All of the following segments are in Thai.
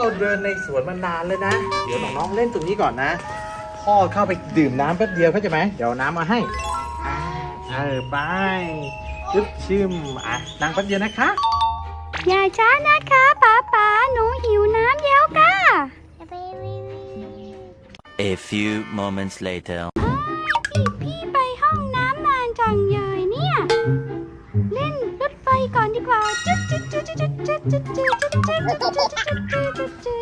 เราเดินในสวนมานานเลยนะ เดี๋ยวน้องๆเล่นตรงนี้ก่อนนะ พ่อเข้าไปดื่มน้ำแป๊บเดียวเข้าใจไหมเดี๋ยวเอาน้ำมาให้อ่าเออไปจึ๊บชิมอะนั่งแป๊บเดียวนะคะ อย่าช้านะคะป๋าป๋าหนูหิวน้ำแล้วค่ะ A few moments later. พี่พี่ไปห้องน้ำนานจังเลยเนี่ย เล่นรถไฟก่อนดีกว่าจุดจุดจุดจุดจุดจุดจุดจุดจุดจุดจุด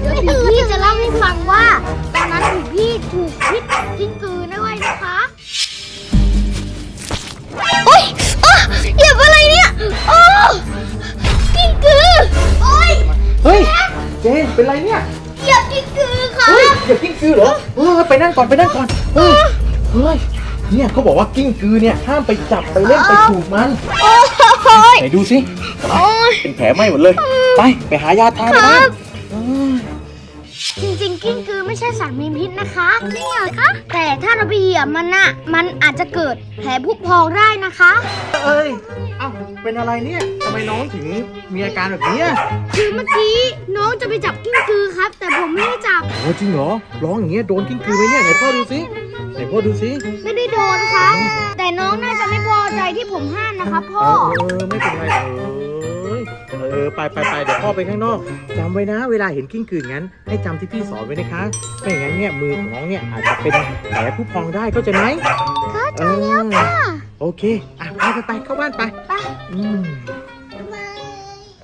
เดี๋ยวพี่พี่จะเล่าให้ฟังว่าตอนนั้นพี่พี่ถูกพิษกิ้งกือด้วยนะคะโอ๊ยอ้อเหยียบอะไรเนี่ยโอ้กิ้งกือโอ๊ยเฮ้ย เจนเป็นไรเนี่ย เหยียบกิ้งกือค่ะเฮ้ยอย่ากิ้งกือเหรอเออไปนั่งก่อนไปนั่งก่อนเฮ้ยเฮ้ยเนี่ยเขาบอกว่ากิ้งกือเนี่ยห้ามไปจับไปเล่นไปถูกมันโอ้ยไหนดูสิโอ้ยเป็นแผลไหม้หมดเลย ไปไปหายาทาไปครันะบ จริงๆกิ้งกือไม่ใช่สัตว์มีพิษนะคะจริงเหรอคะ แต่ถ้าเราไปเหยียบมันน่ะมันอาจจะเกิดแผลผุพองได้นะคะ เอ้ยเอ้าเป็นอะไรเนี่ยทำไมน้องถึงมีอาการแบบเนี้ยคือเมื่อกี้น้องจะไปจับกิ้งกือครับ แต่ผมไม่ได้จับ โอ้จริงเหรอ ร้องอย่างเงี้ยโดนกิ้งกือไหมเนี่ยไหนพ่อดูสิไหนพ่อดูสิไม่ได้โดนครับ แต่น้องน่าจะไม่พอใจที่ผมห้ามนะครับเอพ่ออเออไม่เป็นไรเออ เออไปไปไปเดี๋ยวพ่อไปข้างนอกจำไว้นะ เวลาเห็นกิ้งกืออย่างนั้น ให้จำที่พี่สอนไว้นะคะไม่อย่างนั้นเนี่ยมือของน้องเนี่ยอาจจะเป็นแผลผู้พองได้เข้าใจไหมเข้าใจเออโอเคอะไปไปไปเข้าบ้านไปไปอืม